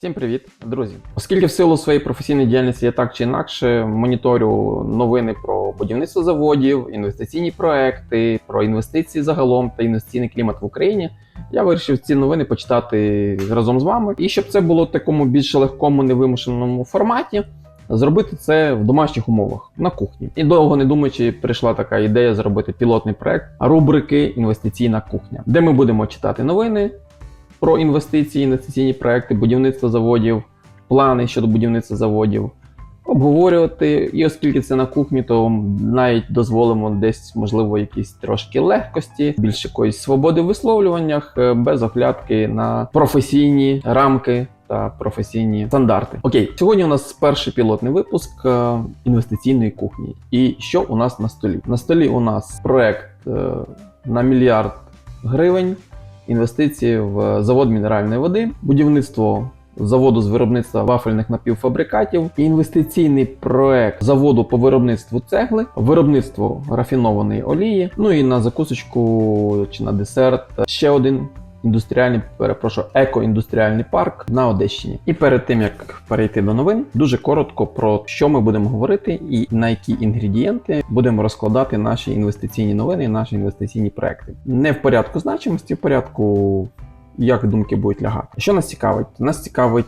Всім привіт, друзі! Оскільки в силу своєї професійної діяльності я так чи інакше моніторю новини про будівництво заводів, інвестиційні проекти, про інвестиції загалом та інвестиційний клімат в Україні, я вирішив ці новини почитати разом з вами. І щоб це було в такому більш легкому, невимушеному форматі, зробити це в домашніх умовах на кухні. І довго не думаючи, прийшла така ідея зробити пілотний проект рубрики Інвестиційна кухня, де ми будемо читати новини про інвестиції, інвестиційні проекти, будівництво заводів, плани щодо будівництва заводів, обговорювати. І оскільки це на кухні, то навіть дозволимо десь, можливо, якісь трошки легкості, більше якоїсь свободи в висловлюваннях, е, без оглядки на професійні рамки. Та професійні стандарти. Окей, сьогодні у нас перший пілотний випуск е, інвестиційної кухні. І що у нас на столі? На столі у нас проект е, на мільярд гривень інвестиції в завод мінеральної води, будівництво заводу з виробництва вафельних напівфабрикатів, інвестиційний проект заводу по виробництву цегли, виробництво рафінованої олії. Ну і на закусочку чи на десерт ще один. Індустріальний, перепрошую, екоіндустріальний парк на Одещині. І перед тим як перейти до новин, дуже коротко про що ми будемо говорити і на які інгредієнти будемо розкладати наші інвестиційні новини, наші інвестиційні проекти. Не в порядку значимості, в порядку як думки будуть лягати. Що нас цікавить? Нас цікавить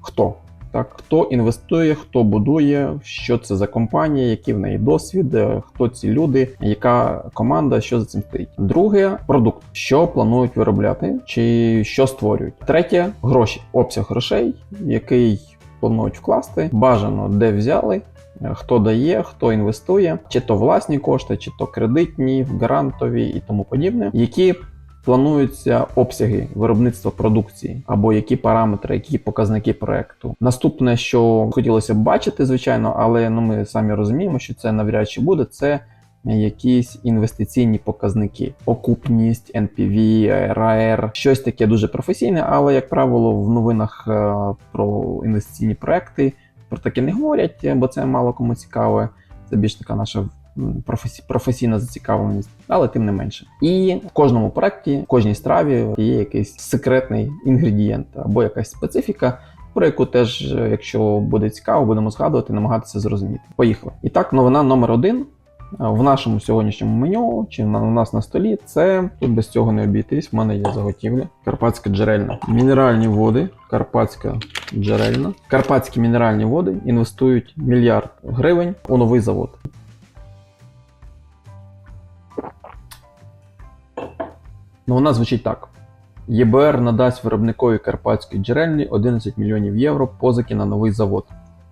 хто. Так, хто інвестує, хто будує, що це за компанія, який в неї досвід, е, хто ці люди, яка команда, що за цим стоїть. Друге продукт, що планують виробляти, чи що створюють. Третє гроші, обсяг грошей, який планують вкласти, бажано де взяли. е, Хто дає, хто інвестує, чи то власні кошти, чи то кредитні, грантові і тому подібне, які плануються обсяги виробництва продукції, або які параметри, які показники проекту. Наступне, що хотілося б бачити, звичайно, але ну ми самі розуміємо, що це навряд чи буде. Це якісь інвестиційні показники, окупність, NPV, RAR, щось таке дуже професійне, але як правило, в новинах е, про інвестиційні проекти про таке не говорять, бо це мало кому цікаве. Це більш така наша професійна зацікавленість, але тим не менше. І в кожному проекті, в кожній страві є якийсь секретний інгредієнт або якась специфіка. Про яку теж, якщо буде цікаво, будемо згадувати, намагатися зрозуміти. Поїхали. І так, новина номер один е, в нашому сьогоднішньому меню, чи на, у нас на столі, це тут без цього не обійтись. В мене є заготівля. Карпатська джерельна. Мінеральні води. Карпатська джерельна. Карпатські мінеральні води інвестують мільярд гривень у новий завод. Ну, вона звучить так. ЄБР надасть виробникові Карпатської джерельні 11 мільйонів євро позики на новий завод.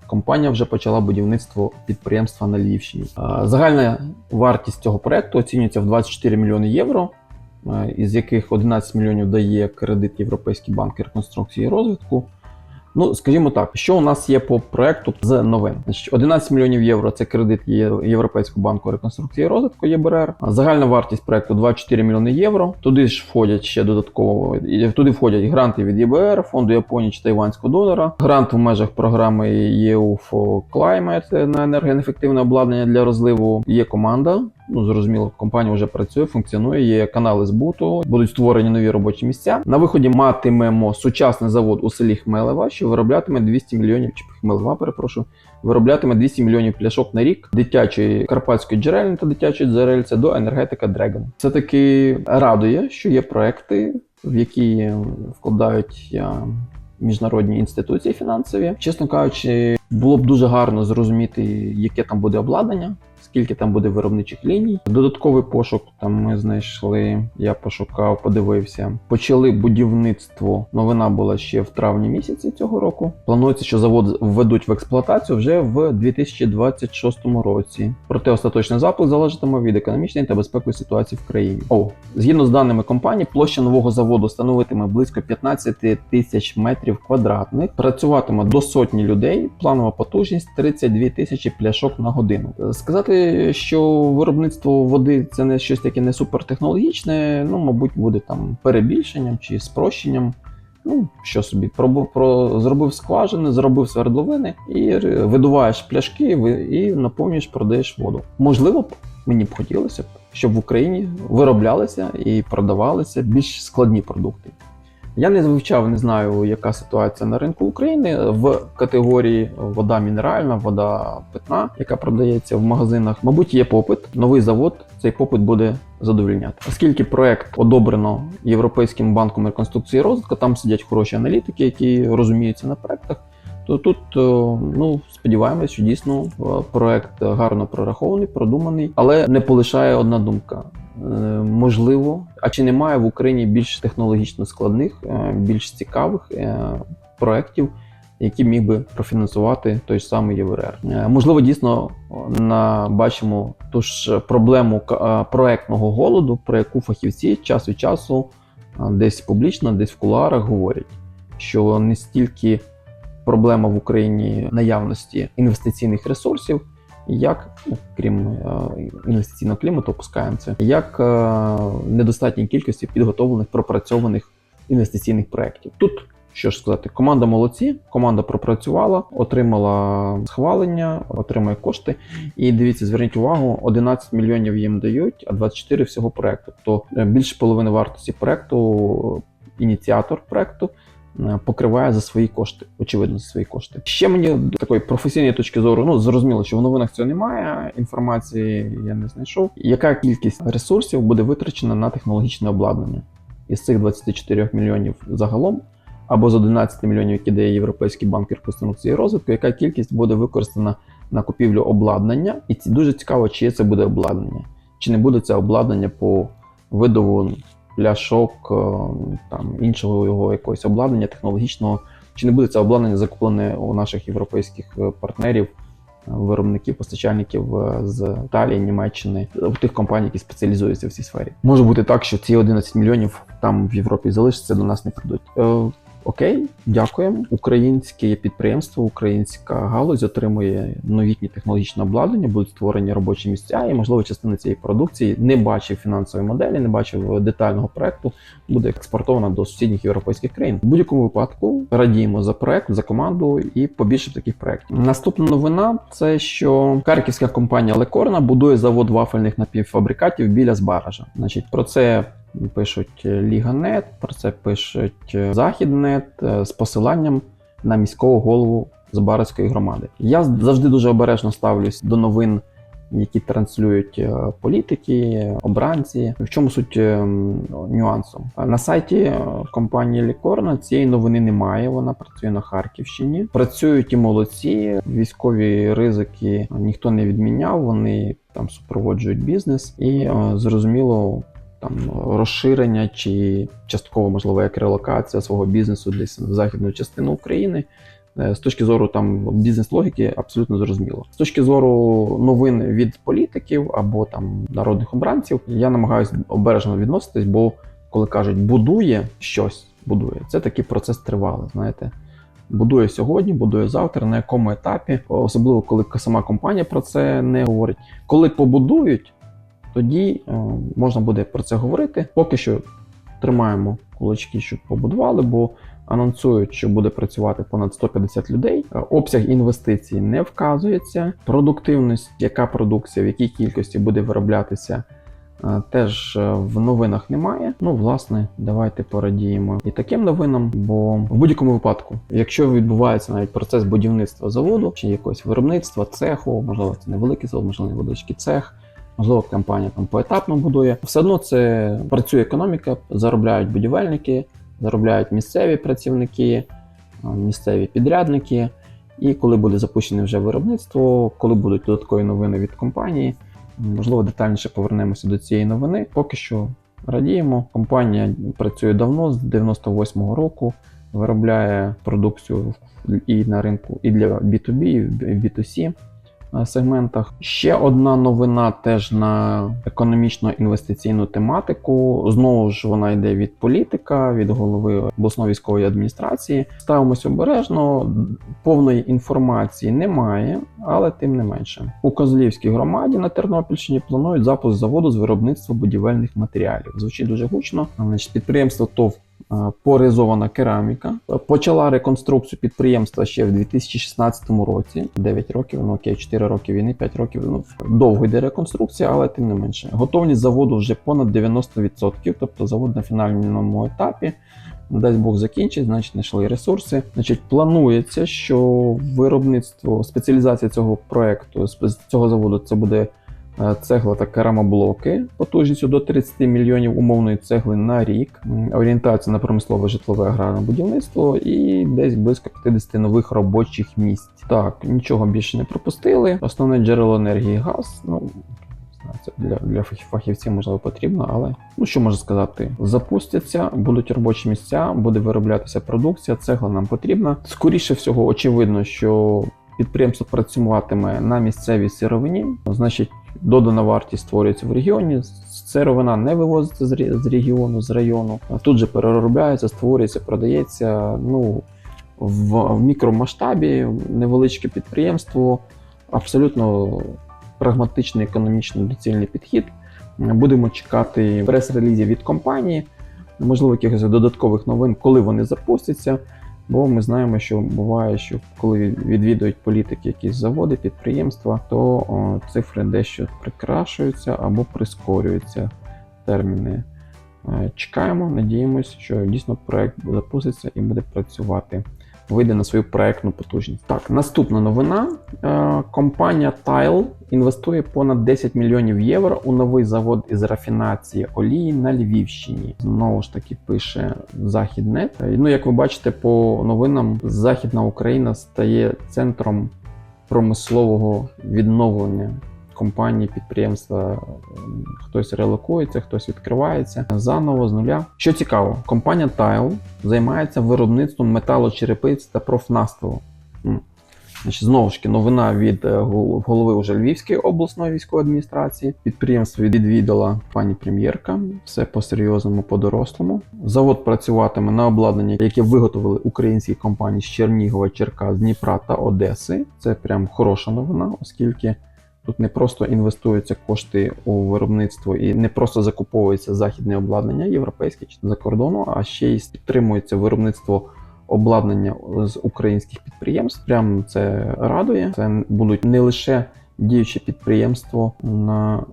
Компанія вже почала будівництво підприємства на Львівщині. Загальна вартість цього проекту оцінюється в 24 мільйони євро, е, із яких 11 мільйонів дає кредит Європейський банк реконструкції і розвитку. Ну, скажімо так, що у нас є по проекту з новин? Значить, 11 мільйонів євро це кредит Європейського банку реконструкції і розвитку ЄБРР. Загальна вартість проекту 24 мільйони євро. Туди ж входять ще додатково туди входять гранти від ЄБР, фонду Японії чи тайванського донора, грант в межах програми EU for Climate на енергоефективне обладнання для розливу. Є команда. Ну, зрозуміло, компанія вже працює, функціонує, є канали збуту, будуть створені нові робочі місця. На виході матимемо сучасний завод у селі Хмелева, що вироблятиме 200 мільйонів, чи Хмелева, перепрошую, вироблятиме 200 мільйонів пляшок на рік дитячої карпатської джерельні та дитячої джерельця до енергетика Dragon. Це таки радує, що є проекти, в які вкладають міжнародні інституції фінансові. Чесно кажучи, було б дуже гарно зрозуміти, яке там буде обладнання. Скільки там буде виробничих ліній? Додатковий пошук там ми знайшли. Я пошукав, подивився. Почали будівництво. Новина була ще в травні місяці цього року. Планується, що завод введуть в експлуатацію вже в 2026 році. Проте остаточний запуск залежатиме від економічної та безпекової ситуації в країні. О, згідно з даними компанії, площа нового заводу становитиме близько 15 тисяч метрів квадратних. Працюватиме до сотні людей. Планова потужність 32 тисячі пляшок на годину. Е, Що виробництво води це не щось таке не супертехнологічне, ну мабуть, буде там перебільшенням чи спрощенням. Ну, що собі, пробу- про, зробив скважини, зробив свердловини і видуваєш пляшки і наповнюєш, продаєш воду. Можливо, мені б хотілося б, щоб в Україні вироблялися і продавалися більш складні продукти. Я не вивчав, не знаю, яка ситуація на ринку України в категорії вода мінеральна, вода питна, яка продається в магазинах. Мабуть, є попит. Новий завод цей попит буде задовільняти. Оскільки проект одобрено Європейським банком реконструкції і розвитку, там сидять хороші аналітики, які розуміються на проектах. То тут е, ну сподіваємось, що дійсно е, проект гарно прорахований, продуманий, але не полишає одна думка. Е, Можливо, а чи немає в Україні більш технологічно складних, е, більш цікавих е, проєктів, які міг би профінансувати той ж самий ЄВРР? Можливо, дійсно на бачимо ту ж проблему проектного голоду, про яку фахівці час від часу десь публічно, десь в кулуарах говорять, що не стільки проблема в Україні наявності інвестиційних ресурсів, як крім е, інвестиційного клімату, опускаємо це, як е, недостатній кількості підготовлених пропрацьованих інвестиційних проєктів. Тут що ж сказати, команда молодці, команда пропрацювала, отримала схвалення, отримує кошти. І дивіться, зверніть увагу, 11 мільйонів їм дають, а 24 всього проекту. Тобто більше половини вартості проекту, ініціатор проекту покриває за свої кошти, очевидно, за свої кошти. Ще мені до такої професійної точки зору, ну зрозуміло, що в новинах цього немає. Інформації я не знайшов. Яка кількість ресурсів буде витрачена на технологічне обладнання із цих 24 мільйонів загалом? Або з 11 мільйонів, які дає Європейський банк реконструкції розвитку, яка кількість буде використана на купівлю обладнання? І дуже цікаво, чиє це буде обладнання, чи не буде це обладнання по видову пляшок, е, там іншого його якогось обладнання технологічного, чи не буде це обладнання закуплене у наших європейських е, партнерів, е, виробників, постачальників з Італії, Німеччини, у тих компаній, які спеціалізуються в цій сфері. Може бути так, що ці 11 мільйонів там в Європі залишаться, до нас не прийдуть. Окей, дякуємо. Українське підприємство, українська галузь отримує новітні технологічне обладнання, будуть створені робочі місця, і можливо частина цієї продукції не бачив фінансової моделі, не бачив детального проекту, буде експортована до сусідніх європейських країн. В будь-якому випадку радіємо за проект, за команду і побільше таких проектів. Наступна новина це що харківська компанія Лекорна будує завод вафельних напівфабрикатів біля Збаража. Значить, про це пишуть Ліга.нет, про це пишуть Західнет е, з посиланням на міського голову Збаразької громади. Я завжди дуже обережно ставлюсь до новин, які транслюють е, політики, обранці. В чому суть е, нюансу? На сайті е, компанії Лікорна цієї новини немає. Вона працює на Харківщині. Працюють і молодці. Військові ризики ніхто не відміняв. Вони там супроводжують бізнес і е, зрозуміло там розширення чи частково можливо як релокація свого бізнесу десь в західну частину України. Е, З точки зору там бізнес-логіки абсолютно зрозуміло. З точки зору новин від політиків або там народних обранців, я намагаюся обережно відноситись, бо коли кажуть будує щось, будує, це такий процес тривалий. Знаєте, будує сьогодні, будує завтра, на якому етапі, особливо коли сама компанія про це не говорить. Коли побудують, тоді е, можна буде про це говорити. Поки що тримаємо кулачки, щоб побудували, бо анонсують, що буде працювати понад 150 людей. Е, Обсяг інвестицій не вказується. Продуктивність, яка продукція, в якій кількості буде вироблятися. е, Теж в новинах немає. Ну, власне, давайте порадіємо і таким новинам. Бо в будь-якому випадку, якщо відбувається навіть процес будівництва заводу чи якогось виробництва, цеху, можливо, це невеликий завод, можливо, невеличкий цех, можливо, компанія там поетапно будує. Все одно це працює економіка, заробляють будівельники, заробляють місцеві працівники, місцеві підрядники. І коли буде запущене вже виробництво, коли будуть додаткові новини від компанії, можливо, детальніше повернемося до цієї новини. Поки що радіємо. Компанія працює давно, з 98-го року, виробляє продукцію і на ринку, і для B2B, і в B2C е, сегментах. Ще одна новина теж на економічно-інвестиційну тематику. Знову ж вона йде від політика, від голови обласної військової адміністрації. Ставимося обережно, повної інформації немає, але тим не менше. У Козлівській громаді на Тернопільщині планують запуск заводу з виробництва будівельних матеріалів. Звучить дуже гучно. Значить, підприємство ТОВ е, поризована кераміка. Почала реконструкцію підприємства ще в 2016 році. 9 років, ну окей, 4 роки війни, 5 років. Ну довго йде реконструкція, але тим не менше. Готовність заводу вже понад 90%, тобто завод на фінальному етапі. дасть Бог закінчить, значить знайшли ресурси. Значить, планується, що виробництво, спеціалізація цього проекту, спе- цього заводу, це буде е, цегла та керамоблоки потужністю до 30 мільйонів умовної цегли на рік. Орієнтація на промислове житлове аграрне будівництво і десь близько 50 нових робочих місць. Так, нічого більше не пропустили. Основне джерело енергії газ. Ну це для, для фахівців можливо потрібно, але ну що можу сказати, запустяться, будуть робочі місця, буде вироблятися продукція. Цегла нам потрібна. Скоріше всього, очевидно, що підприємство працюватиме на місцевій сировині, значить, додана вартість створюється в регіоні. Сировина не вивозиться з регіону, з району, тут же переробляється, створюється, продається. Ну в, в мікромасштабі невеличке підприємство, абсолютно прагматичний, економічний доцільний підхід. Будемо чекати прес-релізів від компанії, можливо, якихось додаткових новин, коли вони запустяться. Бо ми знаємо, що буває, що коли відвідують політики якісь заводи, підприємства, то о, цифри дещо прикрашуються або прискорюються терміни. Е, Чекаємо, надіємося, що дійсно проект запуститься і буде працювати. Вийде на свою проектну потужність. Так, наступна новина. Е, Компанія Tile інвестує понад 10 мільйонів євро у новий завод із рафінації олії на Львівщині. Знову ж таки пише Західнет. Е, Ну, як ви бачите, по новинам, Західна Україна стає центром промислового відновлення компанії, підприємства. Хтось релокується, хтось відкривається заново з нуля. Що цікаво, компанія Tile займається виробництвом металочерепиць та профнастилу. Значить, знову ж таки, новина від е, голови уже Львівської обласної військової адміністрації. Підприємство відвідала пані прем'єрка. Все по-серйозному, по-дорослому. Завод працюватиме на обладнанні, яке виготовили українські компанії з Чернігова, Черкас, Дніпра та Одеси. Це прям хороша новина, оскільки. Тут не просто інвестуються кошти у виробництво і не просто закуповується західне обладнання європейське чи за кордону, а ще й підтримується виробництво обладнання з українських підприємств. Прям це радує. Це будуть не лише діючі підприємство на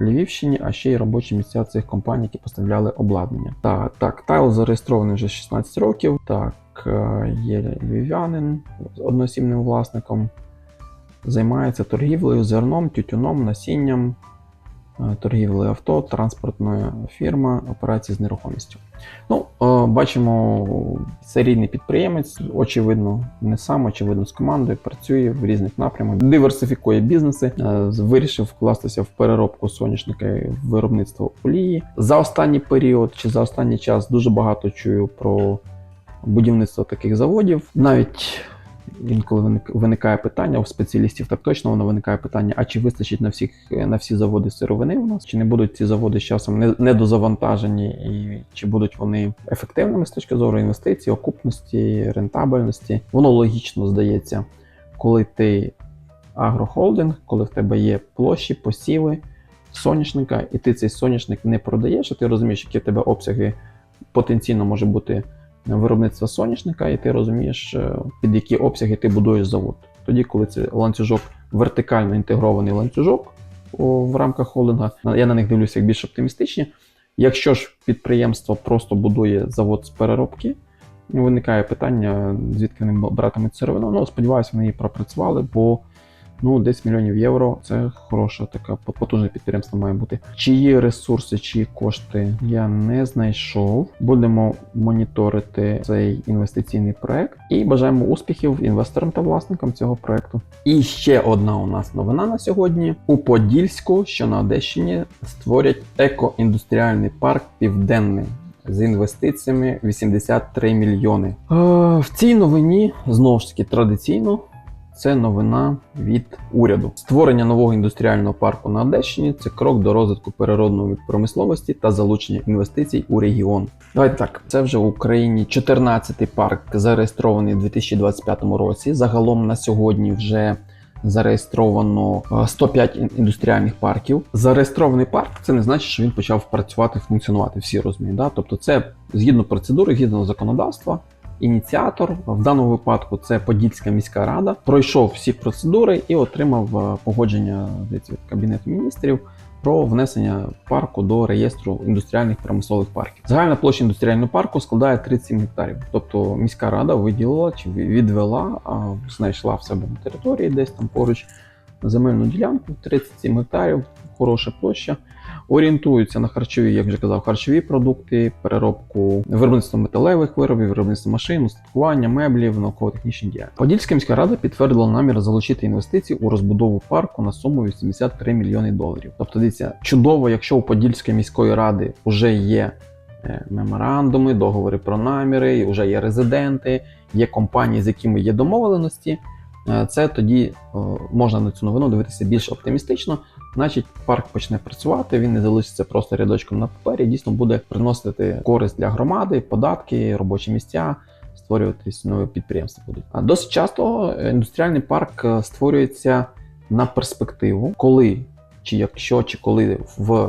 Львівщині, а ще й робочі місця цих компаній, які поставляли обладнання. Так, так, Тайл зареєстрований вже 16 років. Так, е, є львів'янин з одноосібним власником займається торгівлею зерном, тютюном, насінням, е, торгівлею авто, транспортною фірма, операції з нерухомістю. Ну, е, бачимо, серійний підприємець, очевидно, не сам, очевидно, з командою працює в різних напрямах, диверсифікує бізнеси, е, вирішив вкластися в переробку соняшника і виробництво олії. За останній період чи за останній час дуже багато чую про будівництво таких заводів. Навіть інколи виникає питання у спеціалістів, так точно воно виникає питання: а чи вистачить на всіх на всі заводи сировини у нас? Чи не будуть ці заводи з часом не- недозавантажені, і чи будуть вони ефективними з точки зору інвестицій, окупності, рентабельності? Воно логічно здається, коли ти агрохолдинг, коли в тебе є площі, посіви соняшника, і ти цей соняшник не продаєш, а ти розумієш, які в тебе обсяги потенційно може бути виробництва соняшника, і ти розумієш, е, під які обсяги ти будуєш завод. Тоді, коли це ланцюжок, вертикально інтегрований ланцюжок в рамках холдинга, я на них дивлюся як більш оптимістичні. Якщо ж підприємство просто будує завод з переробки, виникає питання, звідки вони братимуть сировину. Ну, сподіваюся, вони її пропрацювали, бо ну, 10 мільйонів євро це хороша така потужне підприємство має бути. Чиї ресурси, чиї кошти я не знайшов. Будемо моніторити цей інвестиційний проект і бажаємо успіхів інвесторам та власникам цього проекту. І ще одна у нас новина на сьогодні: у Подільську, що на Одещині, створять еко-індустріальний парк Південний. З інвестиціями 83 мільйони. Е, в цій новині знову ж таки традиційно це новина від уряду. Створення нового індустріального парку на Одещині це крок до розвитку переродної промисловості та залучення інвестицій у регіон. Давайте так, це вже в Україні 14-й парк зареєстрований у 2025 році. Загалом на сьогодні вже зареєстровано е, 105 індустріальних парків. Зареєстрований парк це не значить, що він почав працювати, функціонувати. Всі розуміють. Да? Тобто, це згідно процедури, згідно законодавства. Ініціатор в даному випадку це Подільська міська рада. Пройшов всі процедури і отримав е, погодження від кабінету міністрів про внесення парку до реєстру індустріальних промислових парків. Загальна площа індустріального парку складає 37 гектарів. Тобто міська рада виділила чи відвела, знайшла в себе на території, десь там поруч земельну ділянку 37 гектарів, хороша площа. Орієнтуються на харчові, як вже казав, харчові продукти, переробку виробництво металевих виробів, виробництво машин, устаткування, меблів, науково-технічні діяльності. Подільська міська рада підтвердила намір залучити інвестиції у розбудову парку на суму 83 мільйони доларів. Тобто, дивіться, чудово, якщо у Подільської міської ради вже є е, меморандуми, договори про наміри, вже є резиденти, є компанії, з якими є домовленості. е, Це тоді можна на цю новину дивитися більш оптимістично. Значить, парк почне працювати, він не залишиться просто рядочком на папері, дійсно буде приносити користь для громади, податки, робочі місця, створюватись нові підприємства будуть. А досить часто індустріальний парк е, створюється на перспективу, коли чи якщо, чи коли в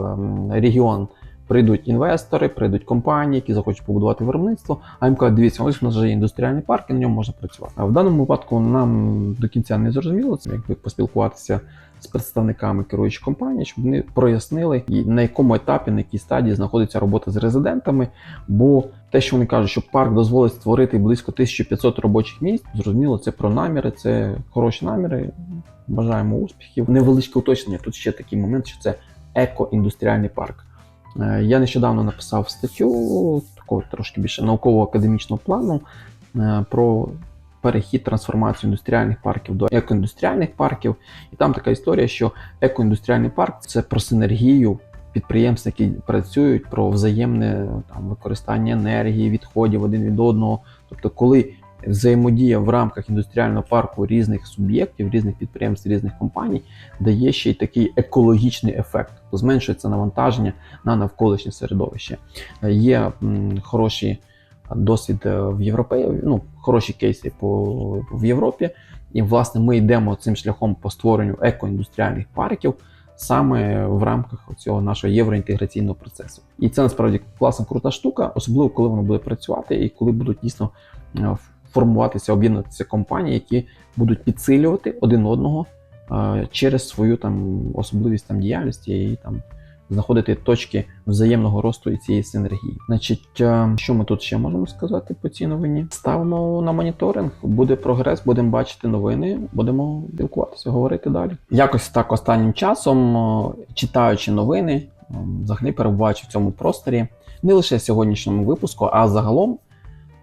регіон прийдуть інвестори, прийдуть компанії, які захочуть побудувати виробництво. А їм кажуть, дивіться, ось у нас вже є індустріальний парк, і на ньому можна працювати. А в даному випадку нам до кінця не зрозуміло, це якби поспілкуватися з представниками керуючих компаній, щоб вони прояснили, на якому етапі, на якій стадії знаходиться робота з резидентами. Бо те, що вони кажуть, що парк дозволить створити близько 1500 робочих місць, зрозуміло, це про наміри, це хороші наміри. Бажаємо успіхів. Невеличке уточнення. Тут ще такий момент, що це еко-індустріальний парк. Е, Я нещодавно написав статтю такого трошки більше науково-академічного плану е, про перехід трансформацію індустріальних парків до екоіндустріальних парків. І там така історія, що екоіндустріальний парк це про синергію підприємств, які працюють, про взаємне там використання енергії, відходів один від одного. Тобто, коли взаємодія в рамках індустріального парку різних суб'єктів, різних підприємств, різних компаній дає ще й такий екологічний ефект, то зменшується навантаження на навколишнє середовище. Е, Є хороші досвід е, в Європі, ну, хороші кейси по, в Європі. І, власне, ми йдемо цим шляхом по створенню екоіндустріальних парків саме в рамках цього нашого євроінтеграційного процесу. І це насправді класна крута штука, особливо коли воно буде працювати і коли будуть дійсно е, формуватися, об'єднуватися компанії, які будуть підсилювати один одного е, через свою там особливість там діяльності і там знаходити точки взаємного росту і цієї синергії. Значить, е, що ми тут ще можемо сказати по цій новині? Ставимо на моніторинг, буде прогрес, будемо бачити новини, будемо спілкуватися, говорити далі. Якось так останнім часом, е, читаючи новини, е, взагалі перебуваючи в цьому просторі, не лише сьогоднішньому випуску, а загалом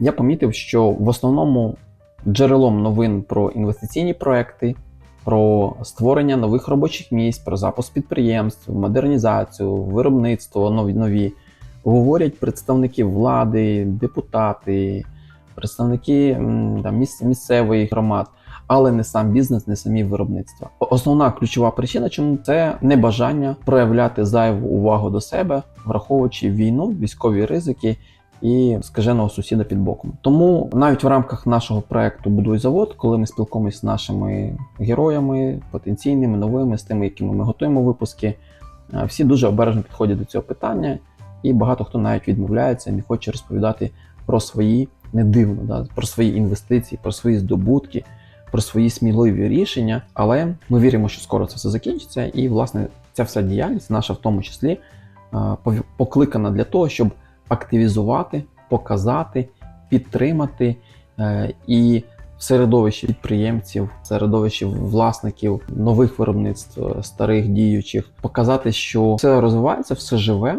я помітив, що в основному джерелом новин про інвестиційні проекти, про створення нових робочих місць, про запуск підприємств, модернізацію, виробництво нові нові говорять представники влади, депутати, представники там, місцевих громад. Але не сам бізнес, не самі виробництва. Основна ключова причина, чому це небажання проявляти зайву увагу до себе, враховуючи війну, військові ризики і скаженого сусіда під боком. Тому навіть в рамках нашого проекту Будуй завод, коли ми спілкуємося з нашими героями, потенційними, новими, з тими, якими ми готуємо випуски, е, всі дуже обережно підходять до цього питання, і багато хто навіть відмовляється, не хоче розповідати про свої не дивно, да, про свої інвестиції, про свої здобутки. Про свої сміливі рішення, але ми віримо, що скоро це все закінчиться, і власне ця вся діяльність, наша в тому числі, е, покликана для того, щоб активізувати, показати, підтримати е, і в середовищі підприємців, в середовищі власників нових виробництв, е, старих діючих, показати, що все розвивається, все живе,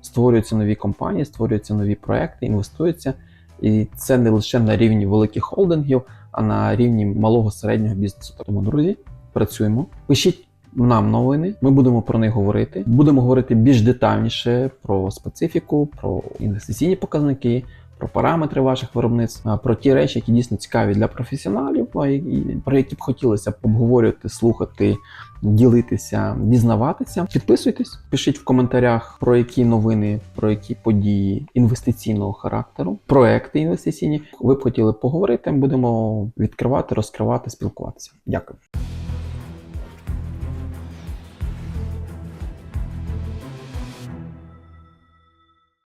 створюються нові компанії, створюються нові проекти, інвестуються. І це не лише на рівні великих холдингів, а на рівні малого середнього бізнесу. Тому, друзі, працюємо. Пишіть нам новини, ми будемо про них говорити. Будемо говорити більш детальніше про специфіку, про інвестиційні показники, про параметри ваших виробництв, про ті речі, які дійсно цікаві для професіоналів, про які б хотілося б обговорювати, слухати, ділитися, дізнаватися. Підписуйтесь, пишіть в коментарях про які новини, про які події інвестиційного характеру, проекти інвестиційні. Ви б хотіли поговорити. Будемо відкривати, розкривати, спілкуватися. Дякую.